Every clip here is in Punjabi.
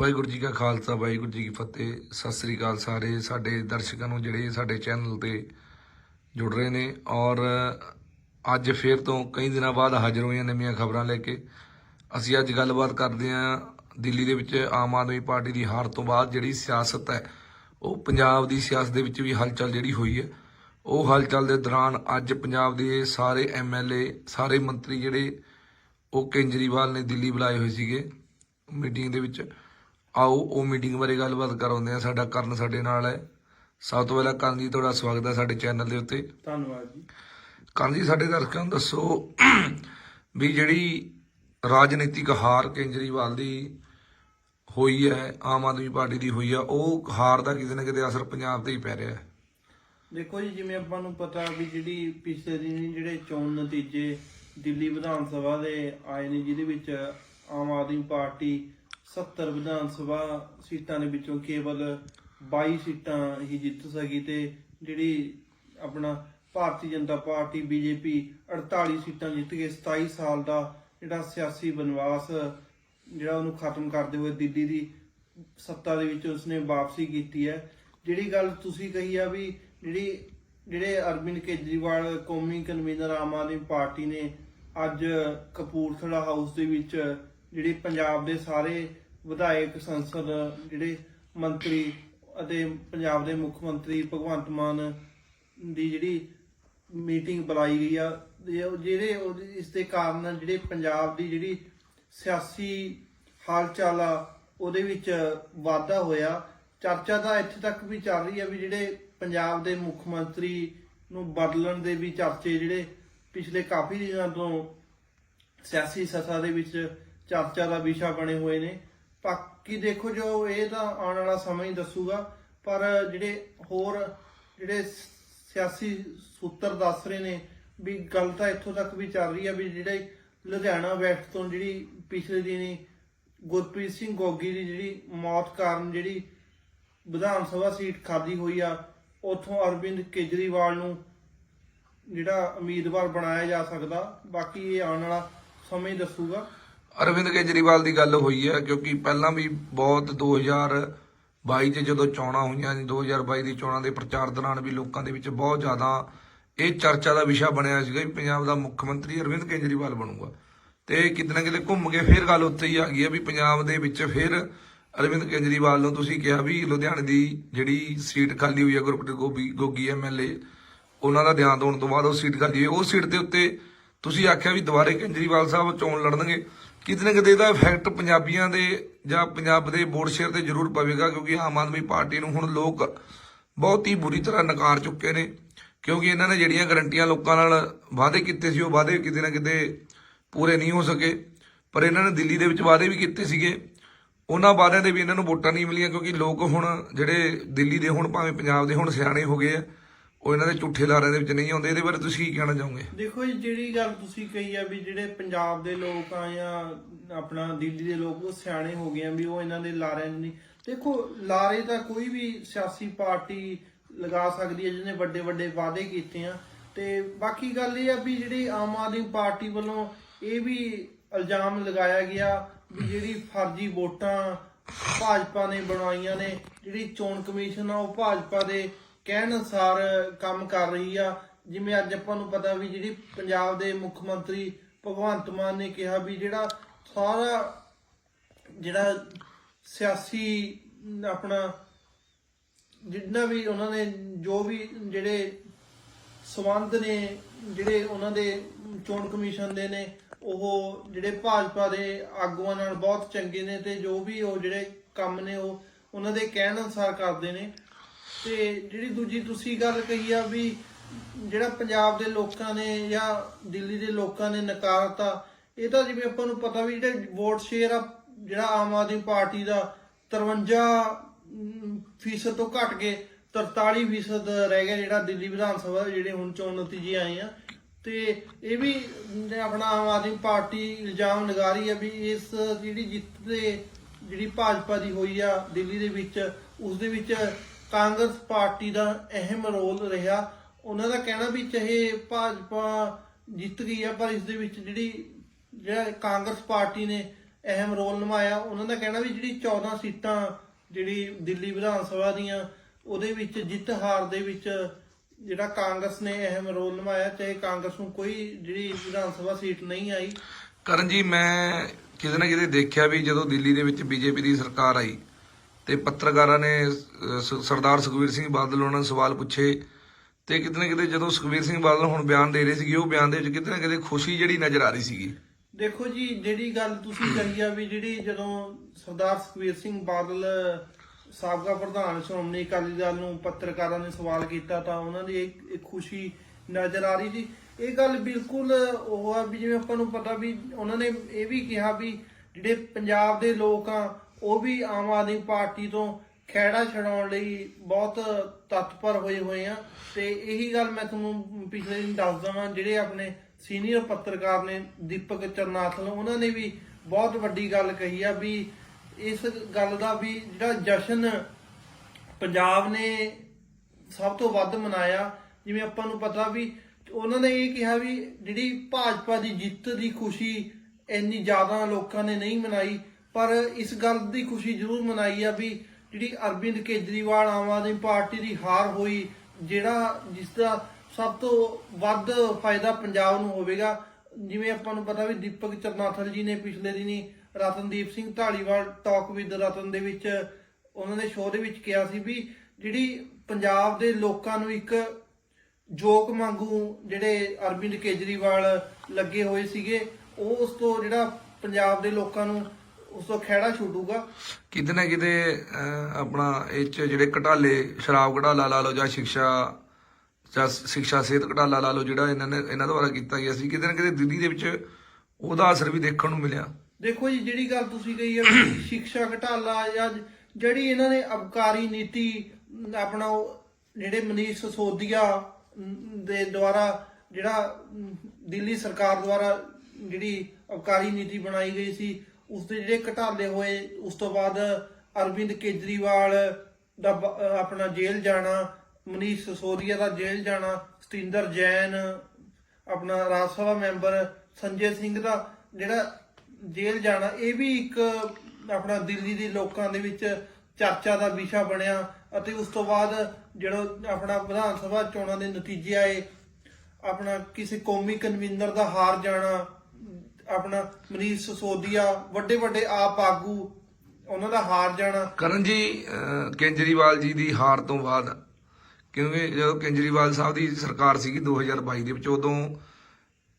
ਵਾਹਿਗੁਰੂ ਜੀ ਕਾ ਖਾਲਸਾ, ਵਾਹਿਗੁਰੂ ਜੀ ਕੀ ਫਤਿਹ। ਸਤਿ ਸ੍ਰੀ ਅਕਾਲ ਸਾਰੇ। ਸਾਡੇ ਦਰਸ਼ਕਾਂ ਨੂੰ ਜਿਹੜੇ ਸਾਡੇ ਚੈਨਲ ਤੇ ਜੁੜ ਰਹੇ ਨੇ ਔਰ ਅੱਜ ਫੇਰ ਤੋਂ ਕਈ ਦਿਨਾਂ ਬਾਅਦ ਹਾਜ਼ਰ ਹੋਈਆਂ ਨਵੀਆਂ ਖਬਰਾਂ ਲੈ ਕੇ। ਅਸੀਂ ਅੱਜ ਗੱਲਬਾਤ ਕਰਦੇ ਹਾਂ ਦਿੱਲੀ ਦੇ ਵਿੱਚ ਆਮ ਆਦਮੀ ਪਾਰਟੀ ਦੀ ਹਾਰ ਤੋਂ ਬਾਅਦ ਜਿਹੜੀ ਸਿਆਸਤ ਹੈ, ਉਹ ਪੰਜਾਬ ਦੀ ਸਿਆਸਤ ਦੇ ਵਿੱਚ ਵੀ ਹਲਚਲ ਜਿਹੜੀ ਹੋਈ ਹੈ, ਉਹ ਹਲਚਲ ਦੇ ਦੌਰਾਨ ਅੱਜ ਪੰਜਾਬ ਦੇ ਸਾਰੇ ਐਮਐਲਏ ਸਾਰੇ ਮੰਤਰੀ ਜਿਹੜੇ ਉਹ ਕੇਜਰੀਵਾਲ ਨੇ ਦਿੱਲੀ ਬੁਲਾਏ ਹੋਏ ਸੀਗੇ ਮੀਟਿੰਗ ਦੇ ਵਿੱਚ। ਆਓ ਉਹ ਮੀਟਿੰਗ ਬਾਰੇ ਗੱਲਬਾਤ ਕਰਾਉਂਦੇ ਆ ਸਾਡਾ ਕਰਨ ਸਾਡੇ ਨਾਲ ਹੈ। ਸਭ ਤੋਂ ਪਹਿਲਾਂ ਕਰਨ ਜੀ ਤੁਹਾਡਾ ਸਵਾਗਤ ਹੈ ਸਾਡੇ ਚੈਨਲ ਦੇ ਉੱਤੇ। ਧੰਨਵਾਦ ਜੀ। ਕਰਨ ਜੀ ਸਾਡੇ ਦਰਸ਼ਕਾਂ ਨੂੰ ਦੱਸੋ ਵੀ ਜਿਹੜੀ ਰਾਜਨੀਤਿਕ ਹਾਰ ਕੇਜਰੀਵਾਲ ਦੀ ਹੋਈ ਹੈ ਆਮ ਆਦਮੀ ਪਾਰਟੀ ਦੀ ਹੋਈ ਹੈ ਉਹ ਹਾਰ ਦਾ ਕਿਤੇ ਨਾ ਕਿਤੇ ਅਸਰ ਪੰਜਾਬ ਤੇ ਹੀ ਪੈ ਰਿਹਾ ਹੈ। ਦੇਖੋ ਜੀ ਜਿਵੇਂ ਆਪਾਂ ਨੂੰ ਪਤਾ ਵੀ ਜਿਹੜੀ ਪਿਛਲੇ ਦਿਨ ਜਿਹੜੇ ਚੋਣ ਨਤੀਜੇ ਦਿੱਲੀ ਵਿਧਾਨ ਸਭਾ ਦੇ ਆਏ ਨੇ ਜਿਹਦੇ ਵਿੱਚ ਆਮ ਆਦਮੀ ਪਾਰਟੀ 70 ਵਿਧਾਨ ਸਭਾ ਸੀਟਾਂ ਦੇ ਵਿੱਚੋਂ ਕੇਵਲ 22 ਸੀਟਾਂ ਹੀ ਜਿੱਤ ਸਕੀ ਤੇ ਜਿਹੜੀ ਆਪਣਾ ਭਾਰਤੀ ਜਨਤਾ ਪਾਰਟੀ, ਬੀਜੇਪੀ 48 ਸੀਟਾਂ ਜਿੱਤ ਕੇ 27 ਸਾਲ ਦਾ ਜਿਹੜਾ ਸਿਆਸੀ ਬਨਵਾਸ, ਜਿਹੜਾ ਉਹਨੂੰ ਖਤਮ ਕਰਦੇ ਹੋਏ ਦਿੱਲੀ ਦੀ ਸੱਤਾ ਦੇ ਵਿੱਚ ਉਸਨੇ ਵਾਪਸੀ ਕੀਤੀ ਹੈ। ਜਿਹੜੀ ਗੱਲ ਤੁਸੀਂ ਕਹੀ ਆ ਵੀ ਜਿਹੜੀ, ਜਿਹੜੇ ਅਰਵਿੰਦ ਕੇਜਰੀਵਾਲ ਕੌਮੀ ਕਨਵੀਨਰ ਆਮ ਆਦਮੀ ਪਾਰਟੀ ਨੇ ਅੱਜ ਕਪੂਰਥਲਾ ਹਾਊਸ ਦੇ ਵਿੱਚ, ਜਿਹੜੀ ਪੰਜਾਬ ਦੇ ਸਾਰੇ ਵਿਧਾਇਕ, ਸੰਸਦ ਜਿਹੜੇ ਮੰਤਰੀ ਅਤੇ ਪੰਜਾਬ ਦੇ ਮੁੱਖ ਮੰਤਰੀ ਭਗਵੰਤ ਮਾਨ ਦੀ ਜਿਹੜੀ ਮੀਟਿੰਗ ਬੁਲਾਈ ਗਈ ਆ ਉਹ ਜਿਹੜੇ ਉਹਦੇ- ਇਸ ਦੇ ਕਾਰਨ ਜਿਹੜੇ ਪੰਜਾਬ ਦੀ ਜਿਹੜੀ ਸਿਆਸੀ ਹਾਲਚਾਲ ਆ, ਉਹਦੇ ਵਿੱਚ ਵਾਧਾ ਹੋਇਆ। ਚਰਚਾ ਤਾਂ ਇੱਥੇ ਤੱਕ ਵੀ ਚੱਲ ਰਹੀ ਆ ਵੀ ਜਿਹੜੇ ਪੰਜਾਬ ਦੇ ਮੁੱਖ ਮੰਤਰੀ ਨੂੰ ਬਦਲਣ ਦੇ ਵੀ ਚਰਚੇ ਜਿਹੜੇ ਪਿਛਲੇ ਕਾਫੀ ਦਿਨਾਂ ਤੋਂ ਸਿਆਸੀ ਸੱਥਾ ਦੇ ਵਿੱਚ ਚਰਚਾ ਦਾ ਵਿਸ਼ਾ ਬਣੇ ਹੋਏ ਨੇ। ਬਾਕੀ ਦੇਖੋ ਜੋ ਇਹ ਤਾਂ ਆਉਣ ਵਾਲਾ ਸਮਾਂ ਹੀ ਦੱਸੂਗਾ, ਪਰ ਜਿਹੜੇ ਹੋਰ ਜਿਹੜੇ ਸਿਆਸੀ ਸੂਤਰ ਦੱਸ ਰਹੇ ਨੇ ਵੀ ਗੱਲ ਤਾਂ ਇੱਥੋਂ ਤੱਕ ਵੀ ਚੱਲ ਰਹੀ ਆ ਵੀ ਜਿਹੜੇ ਲੁਧਿਆਣਾ ਵੈਸਟ ਤੋਂ ਜਿਹੜੀ ਪਿਛਲੇ ਦਿਨੀ ਗੁਰਪ੍ਰੀਤ ਸਿੰਘ ਗੋਗੀ ਦੀ ਜਿਹੜੀ ਮੌਤ ਕਾਰਨ ਜਿਹੜੀ ਵਿਧਾਨ ਸਭਾ ਸੀਟ ਖਾਲੀ ਹੋਈ ਆ, ਉਥੋਂ ਅਰਵਿੰਦ ਕੇਜਰੀਵਾਲ ਨੂੰ ਜਿਹੜਾ ਉਮੀਦਵਾਰ ਬਣਾਇਆ ਜਾ ਸਕਦਾ, ਬਾਕੀ ਇਹ ਆਉਣ ਵਾਲਾ ਸਮਾਂ ਹੀ ਦੱਸੂਗਾ। ਅਰਵਿੰਦ ਕੇਜਰੀਵਾਲ ਦੀ ਗੱਲ ਹੋਈ ਹੈ, ਕਿਉਂਕਿ ਪਹਿਲਾਂ ਵੀ ਬਹੁਤ 2022 ਚ ਜਦੋਂ ਚੋਣਾਂ ਹੋਈਆਂ ਸੀ 2022 ਦੀ ਚੋਣਾਂ ਦੇ ਪ੍ਰਚਾਰ ਦੌਰਾਨ ਵੀ ਲੋਕਾਂ ਦੇ ਵਿੱਚ ਬਹੁਤ ਜ਼ਿਆਦਾ ਇਹ ਚਰਚਾ ਦਾ ਵਿਸ਼ਾ ਬਣਿਆ ਸੀਗਾ ਵੀ ਪੰਜਾਬ ਦਾ ਮੁੱਖ ਮੰਤਰੀ ਅਰਵਿੰਦ ਕੇਜਰੀਵਾਲ ਬਣੂਗਾ। ਤੇ ਕਿਤੇ ਨਾ ਕਿਤੇ ਘੁੰਮ ਕੇ ਫੇਰ ਗੱਲ ਉੱਥੇ ਹੀ ਆ ਗਈ ਹੈ ਵੀ ਪੰਜਾਬ ਦੇ ਵਿੱਚ ਫਿਰ ਅਰਵਿੰਦ ਕੇਜਰੀਵਾਲ ਨੂੰ ਤੁਸੀਂ ਕਿਹਾ ਵੀ ਲੁਧਿਆਣੇ ਦੀ ਜਿਹੜੀ ਸੀਟ ਖਾਲੀ ਹੋਈ ਹੈ, ਗੁਰਪ੍ਰੀਤ ਗੋਬੀ ਗੋਗੀ ਐਮਐਲਏ ਉਹਨਾਂ ਦਾ ਧਿਆਨ ਦੇਣ ਤੋਂ ਬਾਅਦ ਉਹ ਸੀਟ ਖਾਲੀ ਹੋਈ ਉਹ ਸੀਟ ਦੇ ਉੱਤੇ ਤੁਸੀਂ ਆਖਿਆ ਵੀ ਦੁਬਾਰੇ ਕੇਜਰੀਵਾਲ ਸਾਹਿਬ ਚੋਣ ਲੜਨਗੇ। ਕਿਤੇ ਨਾ ਕਿਤੇ ਇਹਦਾ ਇਫੈਕਟ ਪੰਜਾਬੀਆਂ ਦੇ ਜਾਂ ਪੰਜਾਬ ਦੇ ਵੋਟ ਸ਼ੇਅਰ ਤੇ ਜ਼ਰੂਰ ਪਵੇਗਾ, ਕਿਉਂਕਿ ਆਮ ਆਦਮੀ ਪਾਰਟੀ ਨੂੰ ਹੁਣ ਲੋਕ ਬਹੁਤ ਹੀ ਬੁਰੀ ਤਰ੍ਹਾਂ ਨਕਾਰ ਚੁੱਕੇ ਨੇ, ਕਿਉਂਕਿ ਇਹਨਾਂ ਨੇ ਜਿਹੜੀਆਂ ਗਰੰਟੀਆਂ ਲੋਕਾਂ ਨਾਲ ਵਾਅਦੇ ਕੀਤੇ ਸੀ, ਉਹ ਵਾਅਦੇ ਕਿਤੇ ਨਾ ਕਿਤੇ ਪੂਰੇ ਨਹੀਂ ਹੋ ਸਕੇ। ਪਰ ਇਹਨਾਂ ਨੇ ਦਿੱਲੀ ਦੇ ਵਿੱਚ ਵਾਅਦੇ ਵੀ ਕੀਤੇ ਸੀਗੇ। ਉਹਨਾਂ ਵਾਅਦਿਆਂ ਦੇ ਵੀ ਇਹਨਾਂ ਨੂੰ ਵੋਟਾਂ ਨਹੀਂ ਮਿਲੀਆਂ, ਕਿਉਂਕਿ ਲੋਕ ਹੁਣ ਜਿਹੜੇ ਦਿੱਲੀ ਦੇ ਹੁਣ ਭਾਵੇਂ ਪੰਜਾਬ ਦੇ ਹੁਣ ਸਿਆਣੇ ਹੋ ਗਏ ਆ ਉਹ ਇਹਨਾਂ ਦੇ ਝੂਠੇ ਲਾਰਿਆਂ ਦੇ ਵਿੱਚ ਨਹੀਂ ਆਉਂਦੇ, ਇਹਦੇ ਬਾਰੇ ਤੁਸੀਂ ਕੀ ਕਹਿਣਾ ਚਾਹੋਗੇ? ਦੇਖੋ ਜੀ, ਜਿਹੜੀ ਗੱਲ ਤੁਸੀਂ ਕਹੀ ਆ ਵੀ ਜਿਹੜੇ ਪੰਜਾਬ ਦੇ ਲੋਕ ਆ ਜਾਂ ਆਪਣਾ ਦਿੱਲੀ ਦੇ ਲੋਕ, ਉਹ ਸਿਆਣੇ ਹੋ ਗਏ ਆ ਵੀ ਉਹ ਇਹਨਾਂ ਦੇ ਲਾਰਿਆਂ ਨਹੀਂ। ਦੇਖੋ, ਲਾਰੇ ਤਾਂ ਕੋਈ ਵੀ ਸਿਆਸੀ ਪਾਰਟੀ ਲਗਾ ਸਕਦੀ ਹੈ ਜਿਹਨੇ ਵੱਡੇ ਵੱਡੇ ਵਾਅਦੇ ਕੀਤੇ ਆ। ਤੇ ਬਾਕੀ ਗੱਲ ਇਹ ਆ ਵੀ ਜਿਹੜੀ ਆਮ ਆਦਮੀ ਪਾਰਟੀ ਵੱਲੋਂ ਇਹ ਵੀ ਇਲਜ਼ਾਮ ਲਗਾਇਆ ਗਿਆ ਵੀ ਜਿਹੜੀ ਫਰਜ਼ੀ ਵੋਟਾਂ ਭਾਜਪਾ ਨੇ ਬਣਾਈਆਂ ਨੇ, ਜਿਹੜੀ ਚੋਣ ਕਮਿਸ਼ਨ ਆ, ਉਹ ਭਾਜਪਾ ਦੇ ਕਹਿਣ ਅਨੁਸਾਰ ਕੰਮ ਕਰ ਰਹੀ ਆ। ਜਿਵੇਂ ਅੱਜ ਆਪਾਂ ਨੂੰ ਪਤਾ ਵੀ ਜਿਹੜੀ ਪੰਜਾਬ ਦੇ ਮੁੱਖ ਮੰਤਰੀ ਭਗਵੰਤ ਮਾਨ ਨੇ ਕਿਹਾ ਵੀ ਜਿਹੜਾ ਸਾਰਾ ਜਿਹੜਾ ਸਿਆਸੀ, ਆਪਣਾ ਜਿੰਨਾ ਵੀ ਉਹਨਾਂ ਨੇ ਜੋ ਵੀ ਜਿਹੜੇ ਸਬੰਧ ਨੇ, ਜਿਹੜੇ ਉਹਨਾਂ ਦੇ ਚੋਣ ਕਮਿਸ਼ਨ ਦੇ ਨੇ, ਉਹ ਜਿਹੜੇ ਭਾਜਪਾ ਦੇ ਆਗੂਆਂ ਨਾਲ ਬਹੁਤ ਚੰਗੇ ਨੇ ਤੇ ਜੋ ਵੀ ਉਹ ਜਿਹੜੇ ਕੰਮ ਨੇ ਉਹ ਉਹਨਾਂ ਦੇ ਕਹਿਣ ਅਨੁਸਾਰ ਕਰਦੇ ਨੇ। ਤੇ ਜਿਹੜੀ ਦੂਜੀ ਤੁਸੀਂ ਗੱਲ ਕਹੀ ਆ ਵੀ ਜਿਹੜਾ ਪੰਜਾਬ ਦੇ ਲੋਕਾਂ ਨੇ ਜਾਂ ਦਿੱਲੀ ਦੇ ਲੋਕਾਂ ਨੇ ਨਕਾਰਤਾ, ਇਹ ਤਾਂ ਜਿਵੇਂ ਆਪਾਂ ਨੂੰ ਪਤਾ ਵੀ ਜਿਹੜੇ ਵੋਟ ਸ਼ੇਅਰ ਆ, ਜਿਹੜਾ ਆਮ ਆਦਮੀ ਪਾਰਟੀ ਦਾ 53 ਫੀਸਦ ਤੋਂ ਘਟ ਕੇ 43 ਫੀਸਦ ਰਹਿ ਗਿਆ ਜਿਹੜਾ ਦਿੱਲੀ ਵਿਧਾਨ ਸਭਾ ਦੇ ਜਿਹੜੇ ਹੁਣ ਚੋਣ ਨਤੀਜੇ ਆਏ ਆ। ਤੇ ਇਹ ਵੀ ਆਪਣਾ ਆਮ ਆਦਮੀ ਪਾਰਟੀ ਇਲਜ਼ਾਮ ਲਗਾ ਰਹੀ ਹੈ ਵੀ ਇਸ ਜਿਹੜੀ ਜਿੱਤ ਦੇ ਜਿਹੜੀ ਭਾਜਪਾ ਦੀ ਹੋਈ ਆ ਦਿੱਲੀ ਦੇ ਵਿੱਚ, ਉਸ ਦੇ ਵਿੱਚ ਕਾਂਗਰਸ ਪਾਰਟੀ ਦਾ ਅਹਿਮ ਰੋਲ ਰਿਹਾ। ਉਹਨਾਂ ਦਾ ਕਹਿਣਾ ਵੀ ਚਾਹੇ ਭਾਜਪਾ ਜਿੱਤ ਗਈ ਆ, ਪਰ ਇਸ ਦੇ ਵਿੱਚ ਜਿਹੜੀ ਜਿਹੜਾ ਕਾਂਗਰਸ ਪਾਰਟੀ ਨੇ ਅਹਿਮ ਰੋਲ ਨਿਭਾਇਆ, ਉਹਨਾਂ ਦਾ ਕਹਿਣਾ ਵੀ ਜਿਹੜੀ 14 ਸੀਟਾਂ ਜਿਹੜੀ ਦਿੱਲੀ ਵਿਧਾਨ ਸਭਾ ਦੀਆਂ, ਉਹਦੇ ਵਿੱਚ ਜਿੱਤ ਹਾਰ ਦੇ ਵਿੱਚ ਜਿਹੜਾ ਕਾਂਗਰਸ ਨੇ ਅਹਿਮ ਰੋਲ ਨਿਭਾਇਆ, ਚਾਹੇ ਕਾਂਗਰਸ ਨੂੰ ਕੋਈ ਜਿਹੜੀ ਵਿਧਾਨ ਸਭਾ ਸੀਟ ਨਹੀਂ ਆਈ। ਕਰਨ ਜੀ ਮੈਂ ਕਿਤੇ ਨਾ ਕਿਤੇ ਦੇਖਿਆ ਵੀ ਜਦੋਂ ਦਿੱਲੀ ਦੇ ਵਿੱਚ ਬੀਜੇਪੀ ਦੀ ਸਰਕਾਰ ਆਈ ਤੇ ਪੱਤਰਕਾਰਾਂ ਨੇ ਸਰਦਾਰ ਸੁਖਬੀਰ ਸਿੰਘ ਬਾਦਲ ਉਹਨਾਂ ਨੂੰ ਸਵਾਲ ਪੁੱਛੇ ਤੇ ਕਿਤੇ ਨਾ ਕਿਤੇ ਜਦੋਂ ਸੁਖਬੀਰ ਸਿੰਘ ਬਾਦਲ ਹੁਣ ਬਿਆਨ ਦੇ ਰਹੇ ਸੀਗੇ, ਉਹ ਬਿਆਨ ਦੇ ਵਿੱਚ ਕਿਤੇ ਨਾ ਕਿਤੇ ਖੁਸ਼ੀ ਜਿਹੜੀ ਨਜ਼ਰ ਆ ਰਹੀ ਸੀਗੀ। ਦੇਖੋ ਜੀ, ਜਿਹੜੀ ਗੱਲ ਤੁਸੀਂ ਕਹੀ ਆ ਵੀ ਜਿਹੜੀ ਜਦੋਂ ਸਰਦਾਰ ਸੁਖਬੀਰ ਸਿੰਘ ਬਾਦਲ, ਸਾਬਕਾ ਪ੍ਰਧਾਨ ਸ਼੍ਰੋਮਣੀ ਅਕਾਲੀ ਦਲ ਨੂੰ ਪੱਤਰਕਾਰਾਂ ਨੇ ਸਵਾਲ ਕੀਤਾ ਤਾਂ ਉਹਨਾਂ ਦੀ ਇੱਕ ਖੁਸ਼ੀ ਨਜ਼ਰ ਆ ਰਹੀ ਸੀ। ਇਹ ਗੱਲ ਬਿਲਕੁਲ ਉਹ ਆ ਵੀ ਜਿਵੇਂ ਆਪਾਂ ਨੂੰ ਪਤਾ ਵੀ ਉਹਨਾਂ ਨੇ ਇਹ ਵੀ ਕਿਹਾ ਵੀ ਜਿਹੜੇ ਪੰਜਾਬ ਦੇ ਲੋਕ ਆ ਉਹ ਵੀ ਆਮ ਆਦਮੀ ਪਾਰਟੀ ਤੋਂ ਖਹਿੜਾ ਛਡਾਉਣ ਲਈ ਬਹੁਤ ਤਤਪਰ ਹੋਏ ਹੋਏ ਆ। ਤੇ ਇਹੀ ਗੱਲ ਮੈਂ ਤੁਹਾਨੂੰ ਪਿਛਲੇ ਦਿਨ ਦੱਸ ਦਵਾਂ, ਜਿਹੜੇ ਆਪਣੇ ਸੀਨੀਅਰ ਪੱਤਰਕਾਰ ਨੇ ਦੀਪਕ ਚਰਨਾਥਲ ਉਹਨਾਂ ਨੇ ਵੀ ਬਹੁਤ ਵੱਡੀ ਗੱਲ ਕਹੀ ਆ ਵੀ ਇਸ ਗੱਲ ਦਾ ਵੀ ਜਿਹੜਾ ਜਸ਼ਨ ਪੰਜਾਬ ਨੇ ਸਭ ਤੋਂ ਵੱਧ ਮਨਾਇਆ, ਜਿਵੇਂ ਆਪਾਂ ਨੂੰ ਪਤਾ ਵੀ ਉਹਨਾਂ ਨੇ ਇਹ ਕਿਹਾ ਵੀ ਜਿਹੜੀ ਭਾਜਪਾ ਦੀ ਜਿੱਤ ਦੀ ਖੁਸ਼ੀ ਇੰਨੀ ਜ਼ਿਆਦਾ ਲੋਕਾਂ ਨੇ ਨਹੀਂ ਮਨਾਈ ਪਰ ਇਸ ਗੱਲ ਦੀ ਖੁਸ਼ੀ ਜ਼ਰੂਰ ਮਨਾਈ ਆ ਵੀ ਜਿਹੜੀ ਅਰਵਿੰਦ ਕੇਜਰੀਵਾਲ ਆਮ ਆਦਮੀ ਪਾਰਟੀ ਦੀ ਹਾਰ ਹੋਈ, ਜਿਹੜਾ ਜਿਸ ਦਾ ਸਭ ਤੋਂ ਵੱਧ ਫਾਇਦਾ ਪੰਜਾਬ ਨੂੰ ਹੋਵੇਗਾ, ਜਿਵੇਂ ਆਪਾਂ ਨੂੰ ਪਤਾ ਵੀ ਦੀਪਕ ਚਰਨਾਥਲ ਜੀ ਨੇ ਪਿਛਲੇ ਦਿਨੀ ਰਤਨਦੀਪ ਸਿੰਘ ਢਾਲੀਵਾਲ ਟਾਕ ਵਿਦ ਰਤਨ ਦੇ ਵਿੱਚ ਉਹਨਾਂ ਦੇ ਸ਼ੋਅ ਦੇ ਵਿੱਚ ਕਿਹਾ ਸੀ ਵੀ ਜਿਹੜੀ ਪੰਜਾਬ ਦੇ ਲੋਕਾਂ ਨੂੰ ਇੱਕ ਜੋਕ ਵਾਂਗੂ ਜਿਹੜੇ ਅਰਵਿੰਦ ਕੇਜਰੀਵਾਲ ਲੱਗੇ ਹੋਏ ਸੀਗੇ, ਉਹ ਉਸ ਤੋਂ ਜਿਹੜਾ ਪੰਜਾਬ ਦੇ ਲੋਕਾਂ ਨੂੰ ਉਸ ਤੋਂ ਖਹਿੜਾ ਛੁੱਟੂਗਾ। ਕਿਤੇ ਨਾ ਕਿਤੇ ਅਹ, ਆਪਣਾ ਇਹ ਚ ਜਿਹੜੇ ਘਟਾਲੇ ਸ਼ਰਾਬ ਘਟਾਲਾ ਲਾ ਲਓ ਜਾਂ ਸਿੱਖਿਆ ਜਾਂ ਸਿੱਖਿਆ ਸਿਹਤ ਘਟਾਲਾ ਲਾ ਲਓ ਜਿਹੜਾ ਇਹਨਾਂ ਨੇ ਇਹਨਾਂ ਦੁਆਰਾ ਕੀਤਾ ਗਿਆ ਸੀ ਕਿਤੇ ਨਾ ਕਿਤੇ ਦਿੱਲੀ ਦੇ ਵਿੱਚ ਉਹਦਾ ਅਸਰ ਵੀ ਦੇਖਣ ਨੂੰ ਮਿਲਿਆ। ਦੇਖੋ ਜੀ ਜਿਹੜੀ ਗੱਲ ਤੁਸੀਂ ਕਹੀ ਹੈ ਵੀ ਸਿੱਖਿਆ ਘਟਾਲਾ ਜਾਂ ਜਿਹੜੀ ਇਹਨਾਂ ਨੇ ਅਬਕਾਰੀ ਨੀਤੀ ਅਮ, ਆਪਣਾ ਉਹ ਜਿਹੜੇ ਮਨੀਸ਼ ਸੋਦੀਆ ਦੇ ਦੁਆਰਾ ਜਿਹੜਾ ਅਮ, ਦਿੱਲੀ ਸਰਕਾਰ ਦੁਆਰਾ ਜਿਹੜੀ ਅਬਕਾਰੀ ਨੀਤੀ ਬਣਾਈ ਗਈ ਸੀ ਉਸ ਦੇ ਜਿਹੜੇ ਘਟਾਲੇ ਹੋਏ, ਉਸ ਤੋਂ ਬਾਅਦ ਅਰਵਿੰਦ ਕੇਜਰੀਵਾਲ ਦਾ ਆਪਣਾ ਜੇਲ੍ਹ ਜਾਣਾ, ਮਨੀਸ਼ ਸੋਦੀਆ ਦਾ ਜੇਲ੍ਹ ਜਾਣਾ, ਸਤਿੰਦਰ ਜੈਨ, ਆਪਣਾ ਰਾਜ ਸਭਾ ਮੈਂਬਰ ਸੰਜੇ ਸਿੰਘ ਦਾ ਜਿਹੜਾ ਜੇਲ੍ਹ ਜਾਣਾ, ਇਹ ਵੀ ਇੱਕ ਆਪਣਾ ਦਿੱਲੀ ਦੇ ਲੋਕਾਂ ਦੇ ਵਿੱਚ ਚਰਚਾ ਦਾ ਵਿਸ਼ਾ ਬਣਿਆ ਅਤੇ ਉਸ ਤੋਂ ਬਾਅਦ ਜਿਹੜਾ ਆਪਣਾ ਵਿਧਾਨ ਸਭਾ ਚੋਣਾਂ ਦੇ ਨਤੀਜੇ ਆਏ, ਆਪਣਾ ਕਿਸੇ ਕੌਮੀ ਕਨਵੀਨਰ ਦਾ ਹਾਰ ਜਾਣਾ ਆਪਣਾ ਮਨੀਸ਼ ਸੋਦੀਆ ਵੱਡੇ ਵੱਡੇ ਆਪ ਆਗੂ ਉਹਨਾਂ ਦਾ ਹਾਰ ਜਾਣਾ। ਕਰਨ ਜੀ ਅਹ, ਕੇਜਰੀਵਾਲ ਜੀ ਦੀ ਹਾਰ ਤੋਂ ਬਾਅਦ ਕਿਉਂਕਿ ਜਦੋਂ ਕੇਜਰੀਵਾਲ ਸਾਹਿਬ ਦੀ ਸਰਕਾਰ ਸੀਗੀ 2022 ਦੇ ਵਿੱਚ ਉਦੋਂ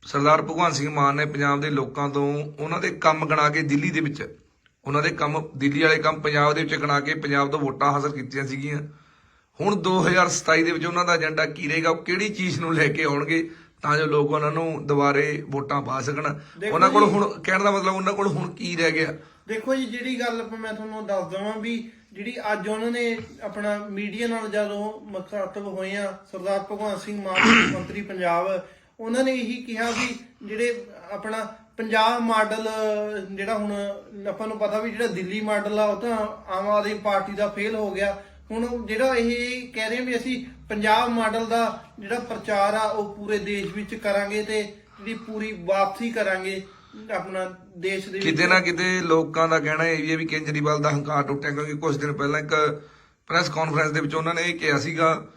ਸਰਦਾਰ ਭਗਵੰਤ ਸਿੰਘ ਮਾਨ ਨੇ ਪੰਜਾਬ ਦੇ ਲੋਕਾਂ ਤੋਂ ਉਹਨਾਂ ਦੇ ਕੰਮ ਗਣਾ ਕੇ ਦਿੱਲੀ ਦੇ ਵਿੱਚ ਉਹਨਾਂ ਦੇ ਕੰਮ ਦਿੱਲੀ ਵਾਲੇ ਕੰਮ ਪੰਜਾਬ ਦੇ ਵਿੱਚ ਗਣਾ ਕੇ ਪੰਜਾਬ ਤੋਂ ਵੋਟਾਂ ਹਾਸਲ ਕੀਤੀਆਂ ਸੀਗੀਆਂ। ਹੁਣ 2027 ਦੇ ਵਿੱਚ ਉਹਨਾਂ ਦਾ ਏਜੰਡਾ ਕੀ ਰਹੇਗਾ ਉਹ ਕਿਹੜੀ ਚੀਜ਼ ਨੂੰ ਲੈ ਕੇ ਆਉਣਗੇ? ਤਾਂ ਜੋ ਲੋਕ ਉਹਨਾਂ ਨੂੰ ਦੁਬਾਰੇ ਵੋਟਾਂ ਪਾ ਸਕਣ। ਉਹਨਾਂ ਕੋਲ ਹੁਣ ਕਹਿਣ ਦਾ ਮਤਲਬ ਉਹਨਾਂ ਕੋਲ ਹੁਣ ਕੀ ਰਹਿ ਗਿਆ? ਦੇਖੋ ਜੀ ਜਿਹੜੀ ਗੱਲ ਮੈਂ ਤੁਹਾਨੂੰ ਦੱਸ ਦਵਾਂ ਵੀ ਜਿਹੜੀ ਅੱਜ ਉਹਨਾਂ ਨੇ ਆਪਣਾ ਮੀਡੀਆ ਨਾਲ ਜਦੋਂ ਮੁਖਾਤਬ ਹੋਏ ਆ ਸਰਦਾਰ ਭਗਵੰਤ ਸਿੰਘ ਮਾਨ ਮੰਤਰੀ ਪੰਜਾਬ ਉਹਨਾਂ ਨੇ ਇਹੀ ਕਿਹਾ ਵੀ ਜਿਹੜੇ ਆਪਣਾ ਪੰਜਾਬ ਮਾਡਲ ਜਿਹੜਾ ਹੁਣ ਆਪਾਂ ਨੂੰ ਪਤਾ ਵੀ ਜਿਹੜਾ ਦਿੱਲੀ ਮਾਡਲ ਆ ਉਹ ਤਾਂ ਆਮ ਆਦਮੀ ਪਾਰਟੀ ਦਾ ਫੇਲ ਹੋ ਗਿਆ। ਹੁਣ ਜਿਹੜਾ ਇਹ ਕਹਿ ਰਹੇ ਵੀ ਅਸੀਂ ਪੰਜਾਬ ਮਾਡਲ ਦਾ ਜਿਹੜਾ ਪ੍ਰਚਾਰ ਆ ਉਹ ਪੂਰੇ ਦੇਸ਼ ਵਿੱਚ ਕਰਾਂਗੇ ਤੇ ਜਿਹੜੀ ਪੂਰੀ ਵਾਪਸੀ ਕਰਾਂਗੇ ਆਪਣਾ ਦੇਸ਼ ਦੇ ਕਿਤੇ ਨਾ ਕਿਤੇ ਲੋਕਾਂ ਦਾ ਕਹਿਣਾ ਇਹ ਵੀ ਹੈ ਵੀ ਕੇਜਰੀਵਾਲ ਦਾ ਹੰਕਾਰ ਟੁੱਟਿਆ ਕਿਉਂਕਿ ਕੁਝ ਦਿਨ ਪਹਿਲਾਂ ਇੱਕ ਪ੍ਰੈਸ ਕਾਨਫਰੰਸ ਦੇ ਵਿੱਚ ਉਹਨਾਂ ਨੇ ਇਹ ਕਿਹਾ ਸੀਗਾ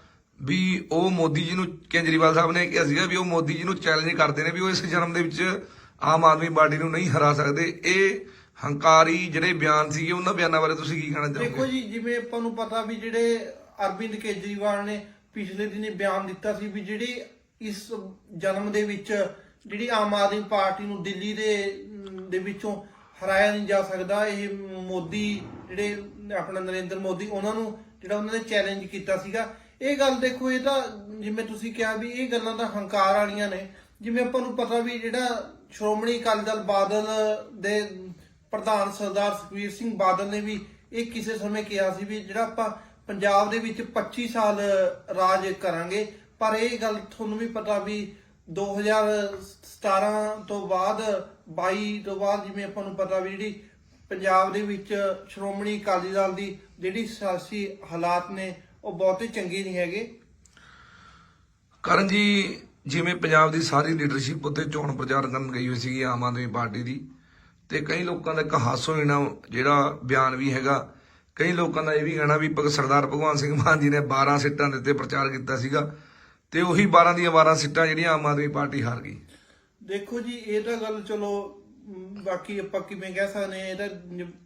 ਵੀ ਉਹ ਮੋਦੀ ਜੀ ਨੂੰ ਕੇਜਰੀਵਾਲ ਸਾਹਿਬ ਨੇ ਕਿਹਾ ਸੀਗਾ ਵੀ ਉਹ ਮੋਦੀ ਜੀ ਨੂੰ ਚੈਲੰਜ ਕਰਦੇ ਨੇ ਵੀ ਉਹ ਇਸ ਜਨਮ ਦੇ ਵਿੱਚ ਆਮ ਆਦਮੀ ਪਾਰਟੀ ਨੂੰ ਨਹੀਂ ਹਰਾ ਸਕਦੇ। ਇਹ ਹੰਕਾਰੀ ਜਿਹੜੇ ਬਿਆਨ ਸੀਗੇ, ਉਹਨਾਂ ਬਿਆਨਾਂ ਬਾਰੇ ਤੁਸੀਂ ਕੀ ਕਹਿਣਾ ਦੇਖੋ ਜੀ, ਜਿਵੇਂ ਆਪਾਂ ਨੂੰ ਪਤਾ ਵੀ ਜਿਹੜੇ ਅਰਵਿੰਦ ਕੇਜਰੀਵਾਲ ਨੇ ਪਿਛਲੇ ਦਿਨੀ ਬਿਆਨ ਦਿੱਤਾ ਸੀ ਵੀ ਜਿਹੜੀ ਇਸ ਜਨਮ ਦੇ ਵਿੱਚ ਜਿਹੜੀ ਆਮ ਆਦਮੀ ਪਾਰਟੀ ਨੂੰ ਦਿੱਲੀ ਦੇ ਦੇ ਵਿੱਚੋਂ ਹਰਾਇਆ ਨਹੀਂ ਜਾ ਸਕਦਾ, ਇਹ ਮੋਦੀ ਜਿਹੜੇ ਆਪਣਾ ਨਰਿੰਦਰ ਮੋਦੀ, ਉਹਨਾਂ ਨੂੰ ਜਿਹੜਾ ਉਹਨਾਂ ਨੇ ਚੈਲੰਜ ਕੀਤਾ ਸੀਗਾ। ਇਹ ਗੱਲ ਦੇਖੋ, ਇਹ ਤਾਂ ਜਿਵੇਂ ਤੁਸੀਂ ਕਿਹਾ ਵੀ ਇਹ ਗੱਲਾਂ ਤਾਂ ਹੰਕਾਰ ਵਾਲੀਆਂ ਨੇ। ਜਿਵੇਂ ਆਪਾਂ ਨੂੰ ਪਤਾ ਵੀ ਜਿਹੜਾ ਸ਼੍ਰੋਮਣੀ ਅਕਾਲੀ ਦਲ ਬਾਦਲ ਦੇ ਪ੍ਰਧਾਨ ਸਰਦਾਰ ਸੁਖਬੀਰ ਸਿੰਘ ਬਾਦਲ ਨੇ ਵੀ ਇਹ ਕਿਸੇ ਸਮੇਂ ਕਿਹਾ ਸੀ ਵੀ ਜਿਹੜਾ ਆਪਾਂ ਪੰਜਾਬ ਦੇ ਵਿੱਚ 25 ਸਾਲ ਰਾਜ ਕਰਾਂਗੇ, ਪਰ ਇਹ ਗੱਲ ਤੁਹਾਨੂੰ ਵੀ ਪਤਾ ਵੀ 2017 ਤੋਂ ਬਾਅਦ 22 ਤੋਂ ਬਾਅਦ ਜਿਵੇਂ ਆਪਾਂ ਨੂੰ ਪਤਾ ਵੀ ਜਿਹੜੀ ਪੰਜਾਬ ਦੇ ਵਿੱਚ ਸ਼੍ਰੋਮਣੀ ਅਕਾਲੀ ਦਲ ਦੀ ਜਿਹੜੀ ਸਿਆਸੀ ਹਾਲਾਤ ਨੇ, ਉਹ ਬਹੁਤੇ ਚੰਗੇ ਨਹੀਂ ਹੈਗੇ। ਕਰਨ ਜੀ, ਜਿਵੇਂ ਪੰਜਾਬ ਦੀ ਸਾਰੀ ਲੀਡਰਸ਼ਿਪ ਉੱਤੇ ਚੋਣ ਪ੍ਰਚਾਰ ਕਰਨ ਗਈ ਹੋਈ ਸੀਗੀ ਆਮ ਆਦਮੀ ਪਾਰਟੀ ਦੀ ਤੇ ਕਈ ਲੋਕਾਂ ਦਾ ਇੱਕ ਹਾਸੋਹੀਣਾ ਜਿਹੜਾ ਬਿਆਨ ਵੀ ਹੈਗਾ। ਕਈ ਲੋਕਾਂ ਦਾ ਇਹ ਵੀ ਕਹਿਣਾ ਵੀ ਭਗ- ਸਰਦਾਰ ਭਗਵਾਨ ਸਿੰਘ ਮਾਨ ਜੀ ਨੇ 12 ਸੀਟਾਂ ਦੇ ਉੱਤੇ ਪ੍ਰਚਾਰ ਕੀਤਾ ਸੀਗਾ ਤੇ ਉਹੀ 12 ਦੀਆਂ 12 ਸੀਟਾਂ ਜਿਹੜੀਆਂ ਆਮ ਆਦਮੀ ਪਾਰਟੀ ਹਾਰ ਗਈ। ਦੇਖੋ ਜੀ, ਇਹ ਤਾਂ ਗੱਲ ਚਲੋ, ਬਾਕੀ ਆਪਾਂ ਕਿਵੇਂ ਕਹਿ ਸਕਦੇ ਹਾਂ, ਇਹ ਤਾਂ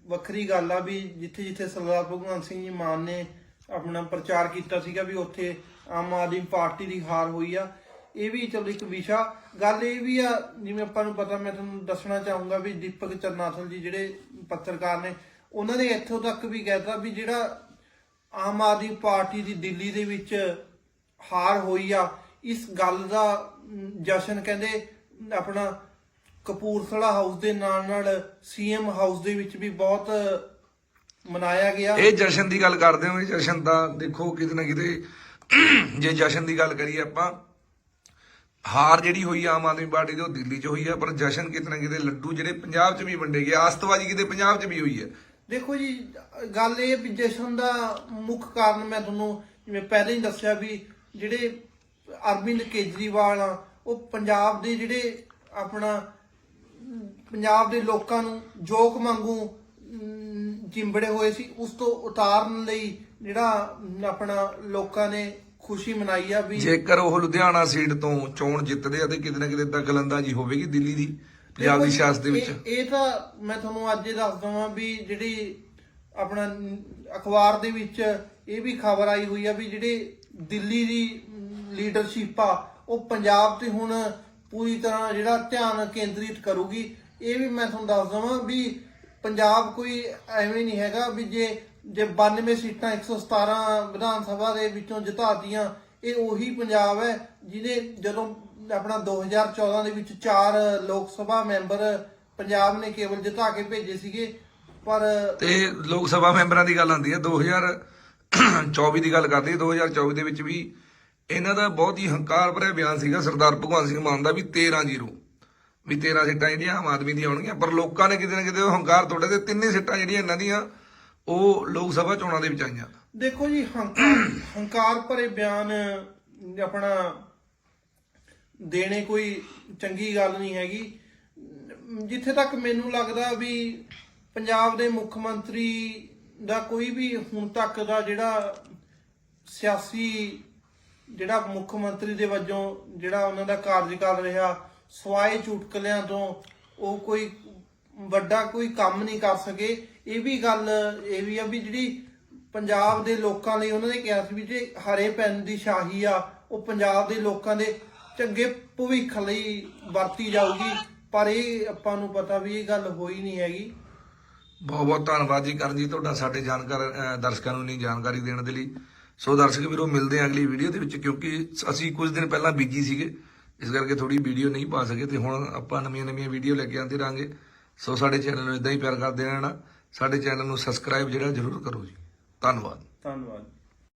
ਵੱਖਰੀ ਗੱਲ ਆ ਵੀ ਜਿੱਥੇ ਜਿੱਥੇ ਸਰਦਾਰ ਭਗਵੰਤ ਸਿੰਘ ਜੀ ਮਾਨ ਨੇ ਆਪਣਾ ਪ੍ਰਚਾਰ ਕੀਤਾ ਸੀਗਾ ਵੀ ਉੱਥੇ ਆਮ ਆਦਮੀ ਪਾਰਟੀ ਦੀ ਹਾਰ ਹੋਈ ਆ। ਇਹ ਵੀ ਚਲੋ ਇੱਕ ਵਿਸ਼ਾ। ਗੱਲ ਇਹ ਵੀ ਆ, ਜਿਵੇਂ ਆਪਾਂ ਨੂੰ ਪਤਾ, ਮੈਂ ਤੁਹਾਨੂੰ ਦੱਸਣਾ ਚਾਹੂੰਗਾ ਵੀ ਦੀਪਕ ਚਰਨਾਥਲ ਜੀ ਜਿਹੜੇ ਪੱਤਰਕਾਰ ਨੇ, ਉਹਨਾਂ ਨੇ ਇੱਥੋਂ ਤੱਕ ਵੀ ਕਹਿਤਾ ਵੀ ਜਿਹੜਾ ਆਮ ਆਦਮੀ ਪਾਰਟੀ ਦੀ ਦਿੱਲੀ ਦੇ ਵਿੱਚ ਹਾਰ ਹੋਈ ਆ, ਇਸ ਗੱਲ ਦਾ ਜਸ਼ਨ ਕਹਿੰਦੇ ਆਪਣਾ ਕਪੂਰਥਲਾ ਹਾਊਸ ਦੇ ਨਾਲ ਨਾਲ ਸੀਐਮ ਹਾਊਸ ਦੇ ਵਿੱਚ ਵੀ ਬਹੁਤ ਮਨਾਇਆ ਗਿਆ। ਇਹ ਜਸ਼ਨ ਦੀ ਗੱਲ ਕਰਦੇ ਹੋ ਇਹ ਜਸ਼ਨ ਤਾਂ ਦੇਖੋ ਕਿਤੇ ਨਾ ਕਿਤੇ ਜੇ ਜਸ਼ਨ ਦੀ ਗੱਲ ਕਰੀਏ ਆਪਾਂ ਹਾਰ ਜਿਹੜੀ ਹੋਈ ਆਮ ਆਦਮੀ ਪਾਰਟੀ ਦੀ ਉਹ ਦਿੱਲੀ 'ਚ ਹੋਈ ਹੈ ਪਰ ਜਸ਼ਨ ਕਿਤੇ ਨਾ ਕਿਤੇ ਲੱਡੂ ਜਿਹੜੇ ਪੰਜਾਬ 'ਚ ਵੀ ਵੰਡੇ ਗਏ ਆਸਤਵਾਜੀ ਕਿਤੇ ਪੰਜਾਬ 'ਚ ਵੀ ਹੋਈ ਹੈ ਦੇਖੋ ਜੀ ਗੱਲ ਇਹ ਵੀ ਜਸ਼ਨ ਦਾ ਮੁੱਖ ਕਾਰਨ ਮੈਂ ਤੁਹਾਨੂੰ ਜਿਵੇਂ ਪਹਿਲਾਂ ਹੀ ਦੱਸਿਆ ਵੀ ਜਿਹੜੇ ਅਰਵਿੰਦ ਕੇਜਰੀਵਾਲ ਆ ਉਹ ਪੰਜਾਬ ਦੇ ਜਿਹੜੇ ਆਪਣਾ ਪੰਜਾਬ ਦੇ ਲੋਕਾਂ ਨੂੰ ਜੋਕ ਵਾਂਗੂ ਅਮ, ਚਿੰਬੜੇ ਹੋਏ ਸੀ ਉਸ ਤੋਂ ਉਤਾਰਨ ਲਈ ਜਿਹੜਾ ਆਪਣਾ ਲੋਕਾਂ ਨੇ ਖੁਸ਼ੀ ਮਨਾਈ ਆ ਵੀ ਜੇਕਰ ਉਹ ਲੁਧਿਆਣਾ ਸੀਟ ਤੋਂ ਚੋਣ ਜਿੱਤਦੇ ਆ ਤੇ ਕਿਤੇ ਨਾ ਕਿਤੇ ਦਖਲਅੰਦਾਜ਼ੀ ਹੋਵੇਗੀ ਦਿੱਲੀ ਦੀ ਪੰਜਾਬ ਦੀ ਸਿਆਸਤ ਦੇ ਵਿੱਚ। ਇਹ ਇਹ ਤਾਂ ਮੈਂ ਤੁਹਾਨੂੰ ਅੱਜ ਹੀ ਦੱਸ ਦਵਾਂ ਵੀ ਜਿਹੜੀ ਆਪਣਾ ਅਖਬਾਰ ਦੇ ਵਿੱਚ ਇਹ ਵੀ ਖਬਰ ਆਈ ਹੋਈ ਆ ਵੀ ਜਿਹੜੇ ਦਿੱਲੀ ਦੀ ਲੀਡਰਸ਼ਿਪ ਆ ਉਹ ਪੰਜਾਬ ਤੇ ਹੁਣ ਪੂਰੀ ਤਰ੍ਹਾਂ ਜਿਹੜਾ ਧਿਆਨ ਕੇਂਦਰਿਤ ਕਰੂਗੀ। ਇਹ ਵੀ ਮੈਂ ਤੁਹਾਨੂੰ ਦੱਸ ਦਵਾਂ ਵੀ ਪੰਜਾਬ ਕੋਈ ਐਵੇਂ ਨਹੀਂ ਹੈਗਾ ਵੀ ਜੇ ਜੇ 92 ਸੀਟਾਂ 117 ਵਿਧਾਨ ਸਭਾ ਦੇ ਵਿੱਚੋਂ ਜਿਤਾਤੀਆਂ, ਇਹ ਉਹੀ ਪੰਜਾਬ ਹੈ ਜਿਹਨੇ ਜਦੋਂ ਆਪਣਾ 2014 ਦੇ ਵਿੱਚ ਚਾਰ ਲੋਕ ਸਭਾ ਮੈਂਬਰ ਪੰਜਾਬ ਨੇ ਕੇਵਲ ਜਿਤਾ ਕੇ ਭੇਜੇ ਸੀਗੇ, ਪਰ ਤੇ ਲੋਕ ਸਭਾ ਮੈਂਬਰਾਂ ਦੀ ਗੱਲ ਆਉਂਦੀ ਹੈ 2024 ਦੀ ਗੱਲ ਕਰਦੇ 2024 ਦੇ ਵਿੱਚ ਵੀ ਇਹਨਾਂ ਦਾ ਬਹੁਤ ਹੀ ਹੰਕਾਰ ਭਰਿਆ ਬਿਆਨ ਸੀਗਾ, ਸਰਦਾਰ ਭਗਵੰਤ ਸਿੰਘ ਮਾਨ ਦਾ ਵੀ 13 ਜ਼ੀਰੋ, ਵੀ 13 ਸੀਟਾਂ ਜਿਹੜੀਆਂ ਆਮ ਆਦਮੀ ਦੀਆਂ ਆਉਣਗੀਆਂ, ਪਰ ਲੋਕਾਂ ਨੇ ਕਿਤੇ ਨਾ ਕਿਤੇ ਉਹ ਹੰਕਾਰ ਤੋੜਿਆ ਤੇ ਤਿੰਨੇ ਸੀਟਾਂ ਜਿਹੜੀਆਂ ਇਹਨਾਂ ਦੀਆਂ ਉਹ ਲੋਕ ਸਭਾ ਚੋਣਾਂ ਦੇ ਵਿੱਚ ਆਈਆਂ। ਦੇਖੋ ਜੀ, ਹੰਕਾਰ ਹੰਕਾਰ ਭਰੇ ਬਿਆਨ, ਆਪਣਾ ਦੇਣੇ ਕੋਈ ਚੰਗੀ ਗੱਲ ਨਹੀਂ ਹੈਗੀ। ਜਿੱਥੇ ਤੱਕ ਮੈਨੂੰ ਲੱਗਦਾ ਵੀ ਪੰਜਾਬ ਦੇ ਮੁੱਖ ਮੰਤਰੀ ਦਾ ਕੋਈ ਵੀ ਹੁਣ ਤੱਕ ਦਾ ਜਿਹੜਾ ਸਿਆਸੀ ਜਿਹੜਾ ਮੁੱਖ ਮੰਤਰੀ ਦੇ ਵਜੋਂ ਜਿਹੜਾ ਉਹਨਾਂ ਦਾ ਕਾਰਜਕਾਲ ਰਿਹਾ, ਸਵਾਏ ਚੁਟਕਲਿਆਂ ਤੋਂ ਉਹ ਕੋਈ ਵੱਡਾ ਕੋਈ ਕੰਮ ਨਹੀਂ ਕਰ ਸਕੇ। ਇਹ ਵੀ ਗੱਲ ਇਹ ਵੀ ਆ ਵੀ ਜਿਹੜੀ ਪੰਜਾਬ ਦੇ ਲੋਕਾਂ ਲਈ ਉਹਨਾਂ ਨੇ ਕਿਹਾ ਸੀ ਵੀ ਜੇ ਹਰੇ ਪੈਨ ਦੀ ਸ਼ਾਹੀ ਆ, ਉਹ ਪੰਜਾਬ ਦੇ ਲੋਕਾਂ ਦੇ ਚੰਗੇ ਭਵਿੱਖ ਲਈ ਵਰਤੀ ਜਾਊਗੀ। ਪਰ ਇਹ ਆਪਾਂ ਨੂੰ ਪਤਾ ਵੀ ਇਹ ਗੱਲ ਹੋਈ ਨਹੀਂ ਹੈਗੀ। ਬਹੁਤ ਬਹੁਤ ਧੰਨਵਾਦ ਜੀ ਕਰਨ ਜੀ ਤੁਹਾਡਾ, ਸਾਡੇ ਜਾਣਕਾਰ ਦਰਸ਼ਕਾਂ ਨੂੰ ਨਹੀਂ ਜਾਣਕਾਰੀ ਦੇਣ ਦੇ ਲਈ। ਸੋ ਦਰਸ਼ਕ ਵੀਰੋ, ਮਿਲਦੇ ਹਾਂ ਅਗਲੀ ਵੀਡੀਓ ਦੇ ਵਿੱਚ, ਕਿਉਂਕਿ ਅਸੀਂ ਕੁਝ ਦਿਨ ਪਹਿਲਾਂ ਬੀਜੀ ਸੀਗੇ। ਇਸ ਕਰਕੇ ਥੋੜੀ ਵੀਡੀਓ ਨਹੀਂ ਪਾ ਸਕੇ ਤੇ ਹੁਣ ਆਪਾਂ ਨਵੀਆਂ ਨਵੀਆਂ ਵੀਡੀਓ ਲੈ ਕੇ ਆਉਂਦੇ ਰਾਂਗੇ ਸੋ ਸਾਡੇ ਚੈਨਲ ਨੂੰ ਇਦਾਂ ਹੀ ਪਿਆਰ ਕਰਦੇ ਰਹਿਣਾ। ਸਾਡੇ ਚੈਨਲ ਨੂੰ ਸਬਸਕ੍ਰਾਈਬ ਜਿਹੜਾ ਜ਼ਰੂਰ ਕਰੋ ਜੀ। ਧੰਨਵਾਦ। ਧੰਨਵਾਦ।